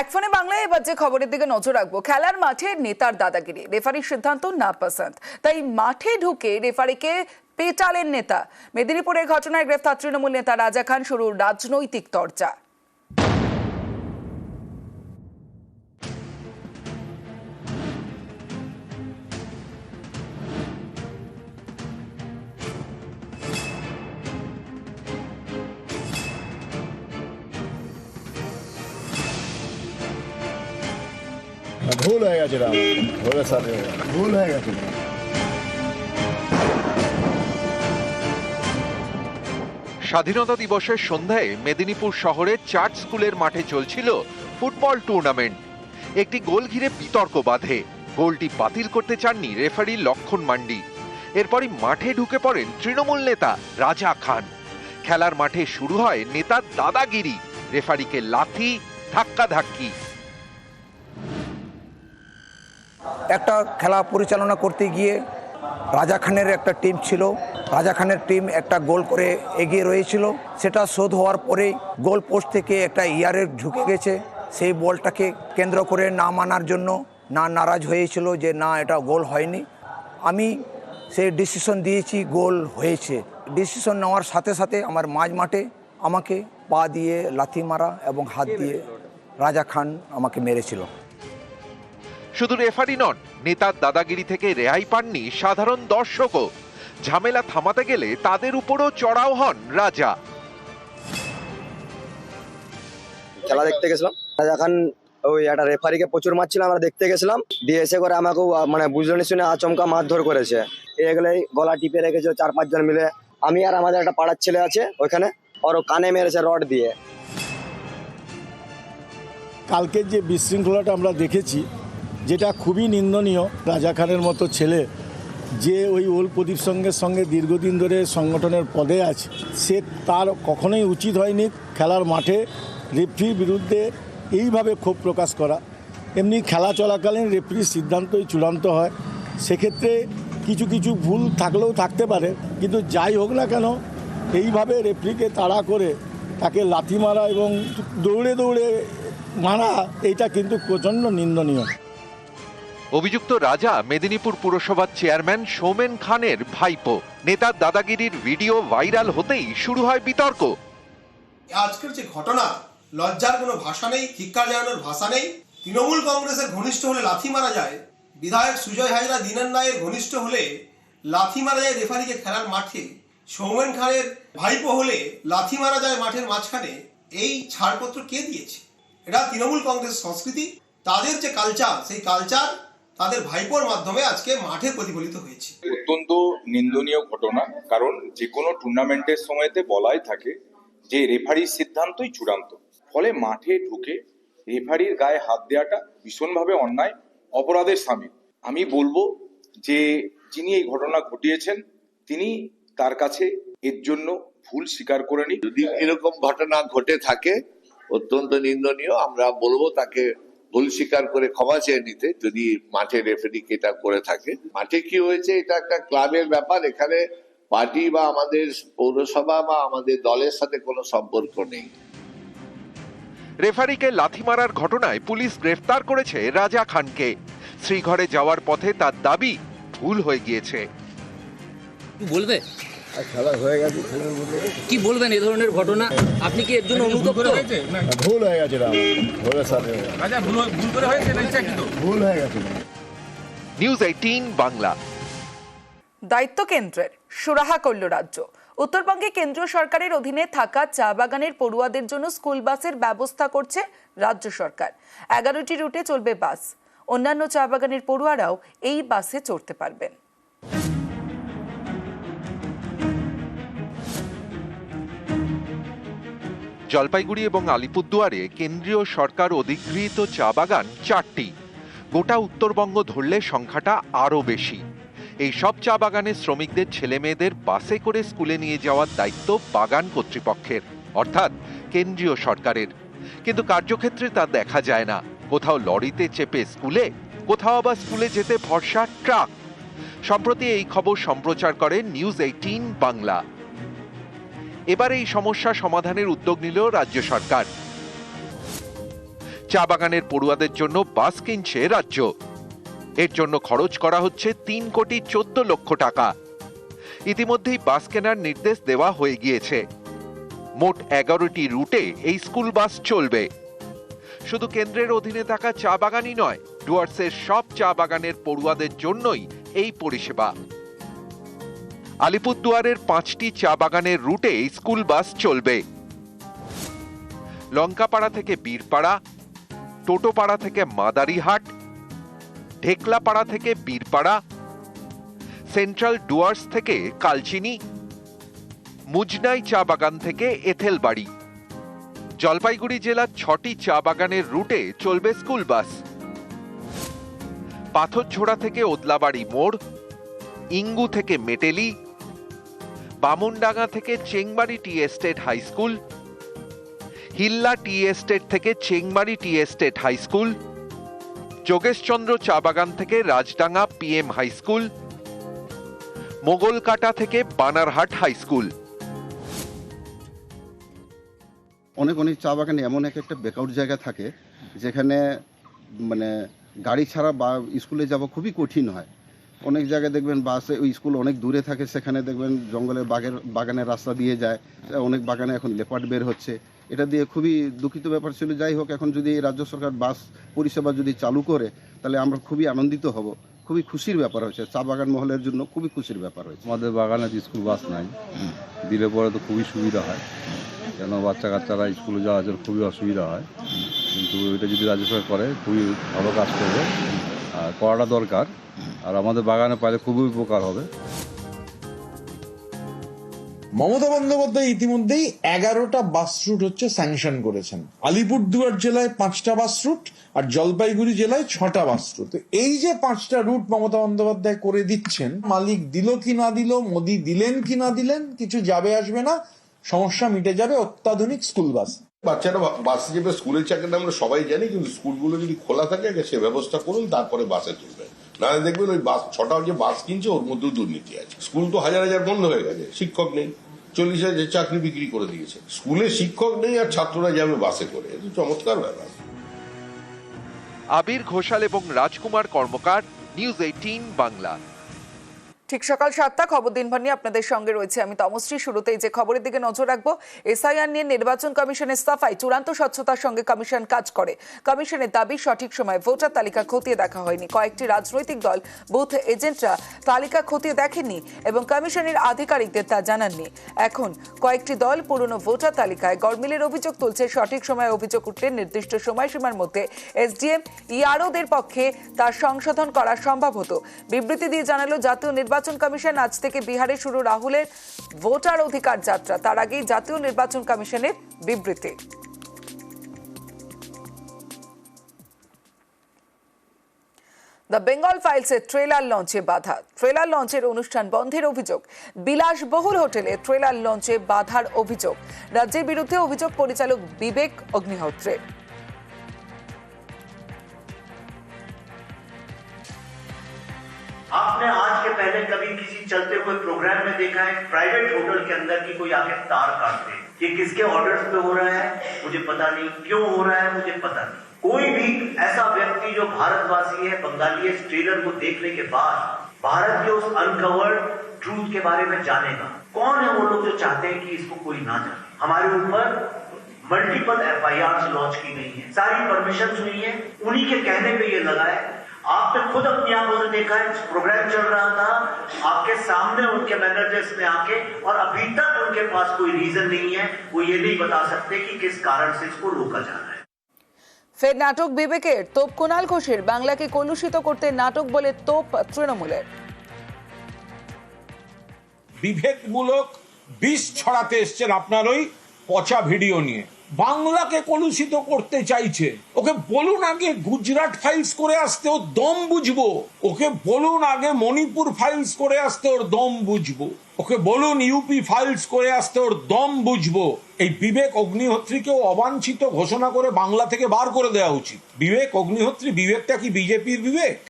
এক ফোনে বাংলায় এবার যে খবরের দিকে নজর রাখব, খেলার মাঠে নেতার দাদাগিরি। রেফারির সিদ্ধান্ত না পছন্দ তাই মাঠে ঢুকে রেফারিকে পেটালেন নেতা। মেদিনীপুরের ঘটনায় গ্রেফতার তৃণমূল নেতা রাজা খান শুরুর রাজনৈতিক চর্চা ভুল হয়ে গেছে ভুলের সাথে ভুল হয়ে গেছে। স্বাধীনতা দিবসের সন্ধ্যায় মেদিনীপুর শহরের চার্চ স্কুলের মাঠে চলছিল ফুটবল টুর্নামেন্ট। একটি গোল ঘিরে বিতর্ক বাধে। গোলটি বাতিল করতে চাননি রেফারি লক্ষণ মান্ডি। এরপরই মাঠে ঢুকে পড়েন তৃণমূল নেতা রাজা খান। খেলার মাঠে শুরু হয় নেতার দাদাগিরি। রেফারিকে লাথি ধাক্কা ধাক্কি একটা খেলা পরিচালনা করতে গিয়ে রাজা খানের একটা টিম ছিল। রাজা খানের টিম একটা গোল করে এগিয়ে রয়েছিল। সেটা শোধ হওয়ার পরেই গোল পোস্ট থেকে একটা ইয়ারে ঢুকে গেছে। সেই বলটাকে কেন্দ্র করে না মানার জন্য না নারাজ হয়েছিল যে না, এটা গোল হয়নি। আমি সেই ডিসিশন দিয়েছি, গোল হয়েছে। ডিসিশন নেওয়ার সাথে সাথে আমার মাঝ মাঠে আমাকে পা দিয়ে লাথি মারা এবং হাত দিয়ে রাজা খান আমাকে মেরেছিল। শুধু রেফারি নন নেতার দাদাগিরি থেকে রেহাই পাননি সাধারণ দর্শকও। ঝামেলা থামাতে গেলে তাদের উপরও চড়াও হন রাজা। খেলা দেখতে গেছিলাম। এখন ওই একটা রেফারিকে প্রচুর মারছিল আমরা দেখতে গেছিলাম। দিয়ে এসে করে আমাকেও আহ, মানে বুঝলি শুনে আচমকা মারধর করেছে। এগুলোই গলা টিপে রেখেছে চার পাঁচজন মিলে। আমি আর আমাদের একটা পাড়ার ছেলে আছে ওইখানে ওর কানে মেরেছে রড দিয়ে। কালকের যে বিশৃঙ্খলাটা আমরা দেখেছি যেটা খুবই নিন্দনীয় রাজা খানের মতো ছেলে, যে ওই ওল প্রদীপ সঙ্গের সঙ্গে দীর্ঘদিন ধরে সংগঠনের পদে আছে, সে তার কখনোই উচিত হয়নি খেলার মাঠে রেফরির বিরুদ্ধে এইভাবে ক্ষোভ প্রকাশ করা। এমনি খেলা চলাকালীন রেফরির সিদ্ধান্তই চূড়ান্ত হয়। সেক্ষেত্রে কিছু কিছু ভুল থাকলেও থাকতে পারে, কিন্তু যাই হোক না কেন, এইভাবে রেফরিকে তাড়া করে তাকে লাথি মারা এবং দৌড়ে দৌড়ে মারা, এইটা কিন্তু প্রচণ্ড নিন্দনীয়। অভিযুক্ত রাজা মেদিনীপুর পুরসভার চেয়ারম্যান সৌমেন খানের ভাইপো। নেতার দাদাগিরির ভিডিও ভাইরাল হতেই শুরু হয় বিতর্ক। আজকের যে ঘটনা, লজ্জার কোনো ভাষা নেই, ধিক্কার জানানোর ভাষা নেই। তৃণমূল কংগ্রেসের ঘনিষ্ঠ হলে লাথি মারা যায়। বিধায়ক সুজয় হাজরা, দিনান রায়ের ঘনিষ্ঠ হলে লাথি মারা যায় রেফারিকে খেলার মাঠে। সৌমেন খানের ভাইপো হলে লাথি মারা যায় মাঠের মাঝখানে। এই ছাড়পত্র কে দিয়েছে? এটা তৃণমূল কংগ্রেস সংস্কৃতি। তাদের যে কালচার সেই কালচার তাদের ভাইপোর মাধ্যমে আজকে মাঠে প্রতিফলিত হয়েছে। অত্যন্ত নিন্দনীয় ঘটনা কারণ যে কোনো টুর্নামেন্টের সময়তে বলাই থাকে যে রেফারির সিদ্ধান্তই চূড়ান্ত। ফলে মাঠে ঢুকে রেফারির গায়ে হাত দেওয়াটা ভীষণভাবে অন্যায় অপরাধের সামিল। আমি বলব যে যিনি এই ঘটনা ঘটিয়েছেন তিনি তার কাছে এর জন্য ভুল স্বীকার করে নিন যদি এরকম ঘটনা ঘটে থাকে অত্যন্ত নিন্দনীয়। আমরা বলব তাকে ভুল স্বীকার করে ক্ষমা চেয়ে নিতে যদি মাঠে রেফারি এটা করে থাকে। মাঠে কি হয়েছে এটা একটা ক্লাবের ব্যাপার। এখানে পার্টি বা আমাদের পৌরসভা বা আমাদের দলের সাথে কোনো সম্পর্ক নেই। রেফারিকে লাথি মারার ঘটনায় পুলিশ গ্রেফতার করেছে রাজা খানকে। শ্রীঘরে যাওয়ার পথে তার দাবি ভুল হয়ে গিয়েছে। কি বলবে খেলা হয়ে গেছে খেলার মধ্যে কি বলবেন এ ধরনের ঘটনা? আপনি কি এর জন্য অনুতপ্ত? ভুল হয়ে গেছে রে আমার। ভুলের সাথে ভুল হয়ে গেছে। News eighteen Bangla. দায়িত্ব কেন্দ্রের সুরাহা করল রাজ্য। উত্তরবঙ্গে কেন্দ্রীয় সরকারের অধীনে থাকা চা বাগানের পড়ুয়াদের জন্য স্কুল বাসের ব্যবস্থা করছে রাজ্য সরকার। এগারোটি রুটে চলবে বাস। অন্যান্য চা বাগানের পড়ুয়ারাও এই বাসে চড়তে পারবেন। জলপাইগুড়ি এবং আলিপুরদুয়ারে কেন্দ্রীয় সরকার অধিগৃহীত চা বাগান চারটি। গোটা উত্তরবঙ্গ ধরলে সংখ্যাটা আরও বেশি। এই সব চা বাগানের শ্রমিকদের ছেলে মেয়েদের বাসে করে স্কুলে নিয়ে যাওয়ার দায়িত্ব বাগান কর্তৃপক্ষের, অর্থাৎ কেন্দ্রীয় সরকারের। কিন্তু কার্যক্ষেত্রে তা দেখা যায় না। কোথাও লরিতে চেপে স্কুলে, কোথাও আবার স্কুলে যেতে ভরসা ট্রাক। সম্প্রতি এই খবর সম্প্রচার করে নিউজ এইটিন বাংলা। এবার এই সমস্যা সমাধানের উদ্যোগ নিল রাজ্য সরকার। চা বাগানের পড়ুয়াদের জন্য বাস কিনছে রাজ্য। এর জন্য খরচ করা হচ্ছে তিন কোটি চোদ্দ লক্ষ টাকা। ইতিমধ্যেই বাস কেনার নির্দেশ দেওয়া হয়ে গিয়েছে। মোট এগারোটি রুটে এই স্কুল বাস চলবে। শুধু কেন্দ্রের অধীনে থাকা চা বাগানই নয়, ডুয়ার্সের সব চা বাগানের পড়ুয়াদের জন্যই এই পরিষেবা। আলিপুরদুয়ারের পাঁচটি চা বাগানের রুটে স্কুল বাস চলবে। লঙ্কাপাড়া থেকে বীরপাড়া, টোটোপাড়া থেকে মাদারিহাট, ঢেকলাপাড়া থেকে বীরপাড়া, সেন্ট্রাল ডুয়ার্স থেকে কালচিনি, মুজনাই চা বাগান থেকে এথেলবাড়ি। জলপাইগুড়ি জেলার ছটি চা বাগানের রুটে চলবে স্কুল বাস। পাথরঝোড়া থেকে ওদলাবাড়ি মোড়, ইঙ্গু থেকে মেটেলি বামুনডাঙ্গা থেকে Chengbari tea estate high school, Hilla tea estate থেকে Chengbari tea estate high school, Jogeshchandra চা বাগান থেকে Rajdanga PM high school, Mogalkata থেকে বানারহাট হাই স্কুল। অনেক অনেক চা বাগানে এমন এক একটা বেকআউট জায়গা থাকে যেখানে মানে গাড়ি ছাড়া বা স্কুলে যাওয়া খুবই কঠিন হয়। অনেক জায়গায় দেখবেন বাসে, ওই স্কুল অনেক দূরে থাকে, সেখানে দেখবেন জঙ্গলের বাগের, বাগানের রাস্তা দিয়ে যায়, অনেক বাগানে এখন লেপার্ড বের হচ্ছে। এটা দিয়ে খুবই দুঃখিত ব্যাপার ছিল। যাই হোক, এখন যদি রাজ্য সরকার বাস পরিষেবা যদি চালু করে, তাহলে আমরা খুবই আনন্দিত হব। খুবই খুশির ব্যাপার হয়েছে। চা বাগান মহলের জন্য খুবই খুশির ব্যাপার হয়েছে। আমাদের বাগানে স্কুল বাস নাই। দিলে পরে তো খুবই সুবিধা হয়। কেন বাচ্চা কাচ্চারা স্কুলে যাওয়া খুবই অসুবিধা হয়। কিন্তু এটা যদি রাজ্য সরকার করে, খুবই ভালো কাজ করবে। করাটা দরকার। আর আমাদের বাগানে পাইলে খুবই উপকার হবে। মমতা বন্দ্যোপাধ্যায় ইতিমধ্যেই এগারোটা বাস রুট হচ্ছে স্যাংশন করেছেন। আলিপুরদুয়ার জেলায় পাঁচটা বাস রুট আর জলপাইগুড়ি জেলায় ছটা বাস রুট। এই যে পাঁচটা রুট মমতা বন্দ্যোপাধ্যায় করে দিচ্ছেন, মালিক দিল কি না দিল, মোদি দিলেন কি না দিলেন, কিছু যাবে আসবে না, সমস্যা মিটে যাবে অত্যাধুনিক স্কুল বাস। বাচ্চারা বাসে যাবে স্কুলের চাকরিটা আমরা সবাই জানি, কিন্তু স্কুলগুলো যদি খোলা থাকে, আগে সে ব্যবস্থা করুন, তারপরে বাসে তুলবেন। নাহলে দেখবেন ওই বাস ছটা যে বাস কিনছে, ওর মধ্যেও দুর্নীতি আছে। স্কুল তো হাজার হাজার বন্ধ হয়ে গেছে, শিক্ষক নেই। চল্লিশ হাজার চাকরি বিক্রি করে দিয়েছে। স্কুলে শিক্ষক নেই আর ছাত্ররা যাবে বাসে করে। এটা চমৎকার ব্যাপার। আবির ঘোষাল এবং রাজকুমার কর্মকার, নিউজ এইটিন বাংলা। ঠিক সকাল সাতটা, খবর দিনভর নিয়ে আপনাদের সঙ্গে রয়েছে আমি তমশ্রী। শুরুতেই যে খবরের দিকে নজর রাখব, এসআইআর নিয়ে নির্বাচন কমিশনের সাফাই, চূড়ান্ত স্বচ্ছতার সঙ্গে কমিশন কাজ করে। কমিশনের দাবি, সঠিক সময় ভোটার তালিকা খতিয়ে দেখা হয়নি। কয়েকটি রাজনৈতিক দল, বুথ এজেন্টরা তালিকা খতিয়ে দেখেননি এবং কমিশনের আধিকারিকদের তা জানাননি। এখন কয়েকটি দল পুরনো ভোটার তালিকায় গরমিলের অভিযোগ তুলছে, সঠিক সময়ে অভিযোগ উঠলে নির্দিষ্ট সময়সীমার মধ্যে এসডিএম, ইআরওদের পক্ষে তার সংশোধন করা সম্ভব হতো। বিবৃতি দিয়ে জানালো জাতীয় নির্বাচন কমিশন আজ থেকে বিহারে শুরু রাহুলের ভোটার অধিকার যাত্রা তার আগেই জাতীয় নির্বাচন কমিশনের বিবৃতি দ্য বেঙ্গল ফাইলসের ট্রেলার লঞ্চে বাধা ট্রেলার লঞ্চের অনুষ্ঠান বন্ধের অভিযোগ বিলাসবহুল হোটেলে ট্রেলার লঞ্চে বাধার অভিযোগ রাজ্যের বিরুদ্ধে অভিযোগ পরিচালক বিবেক অগ্নিহোত্রের आपने आज के पहले कभी किसी चलते हुए प्रोग्राम में देखा है प्राइवेट होटल के अंदर की कोई आके तार काट दे ये किसके ऑर्डर्स पे हो रहा है? मुझे पता नहीं। क्यों हो रहा है? मुझे पता नहीं। कोई भी ऐसा व्यक्ति जो भारतवासी है, बंगाली है ट्रेलर को देखने के बाद भारत के उस अनकवर्ड ट्रूथ के बारे में जानेगा। कौन है वो लोग जो चाहते हैं कि इसको कोई ना जाने? हमारे ऊपर मल्टीपल एफ़ आई लॉन्च की गई है। सारी परमिशन हुई है। उन्हीं के कहने पे ये लगा है आपने खुद अपनी आंखों से देखा है प्रोग्राम चल रहा था आपके सामने उनके मैनेजर्स ने आके और अभी तक उनके पास कोई रीजन नहीं है वो ये नहीं बता सकते कि किस कारण से इसको रोका जा रहा है ফের নাটক বিবেকের তোপ কুণাল ঘোষের বাংলাকে কলুষিত করতে নাটক বলে তোপ তৃণমূলের বিভেদমূলক বিষ ছড়াতে এসছেন আপনার ওই পচা ভিডিও নিয়ে বাংলাকে কলুষিত করতে চাইছে। ওকে বলুন আগে গুজরাট ফাইলস করে আসতে, ওর দম বুঝব। ওকে বলুন আগে মণিপুর ফাইলস করে আসতে, ওর দম বুঝব। ওকে বলুন ইউপি ফাইলস করে আসতে, ওর দম বুঝব। এই বিবেক অগ্নিহোত্রীকেও অবাঞ্ছিত ঘোষণা করে বাংলা থেকে বার করে দেওয়া উচিত। বিবেক অগ্নিহোত্রী, বিবেকটা কি বিজেপির বিবেক?